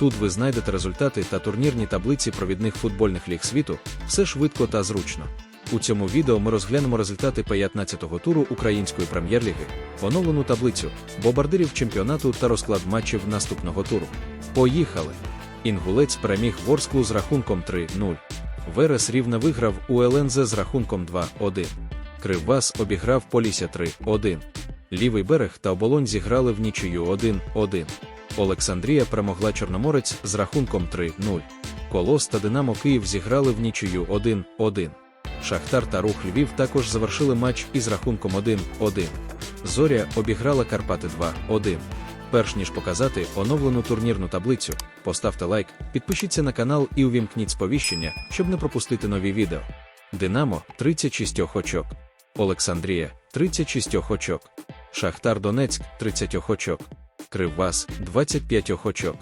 Тут ви знайдете результати та турнірні таблиці провідних футбольних ліг світу, все швидко та зручно. У цьому відео ми розглянемо результати 15-го туру Української прем'єр-ліги, оновлену таблицю, бомбардирів чемпіонату та розклад матчів наступного туру. Поїхали! Інгулець переміг Ворсклу з рахунком 3-0. Верес рівне виграв у ЛНЗ з рахунком 2-1. Кривбас обіграв Полісся 3-1. Лівий берег та оболонь зіграли в нічию 1-1. Олександрія перемогла Чорноморець з рахунком 3-0. Колос та Динамо Київ зіграли в нічию 1-1. Шахтар та Рух Львів також завершили матч із рахунком 1-1. Зоря обіграла Карпати 2-1. Перш ніж показати оновлену турнірну таблицю, поставте лайк, підпишіться на канал і увімкніть сповіщення, щоб не пропустити нові відео. Динамо 36 очок. Олександрія 36 очок. Шахтар Донецьк 30 очок. Кривбас 25 очок.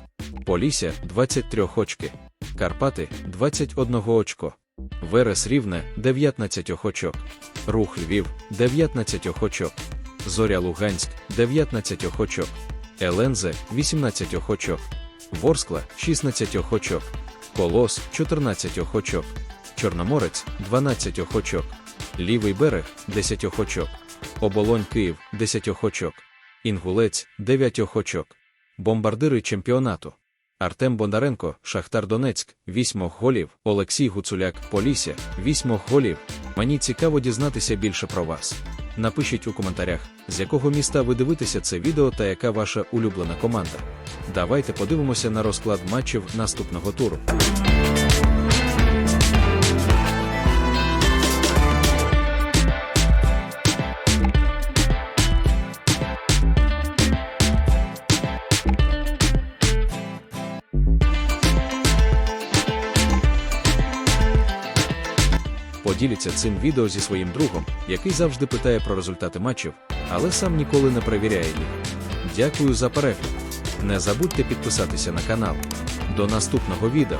Полісся 23 очки. Карпати 21 очко. Верес Рівне 19 очок. Рух Львів 19 очок. Зоря Луганськ 19 очок. ЛНЗ 18 очок. Ворскла 16 очок. Колос 14 очок. Чорноморець 12 очок. Лівий берег 10 очок. Оболонь Київ 10 очок. Інгулець 9 очок. Бомбардири чемпіонату. Артем Бондаренко, Шахтар Донецьк, 8 голів, Олексій Гуцуляк, Полісся, 8 голів. Мені цікаво дізнатися більше про вас. Напишіть у коментарях, з якого міста ви дивитеся це відео та яка ваша улюблена команда. Давайте подивимося на розклад матчів наступного туру. Поділіться цим відео зі своїм другом, який завжди питає про результати матчів, але сам ніколи не перевіряє їх. Дякую за перегляд. Не забудьте підписатися на канал. До наступного відео.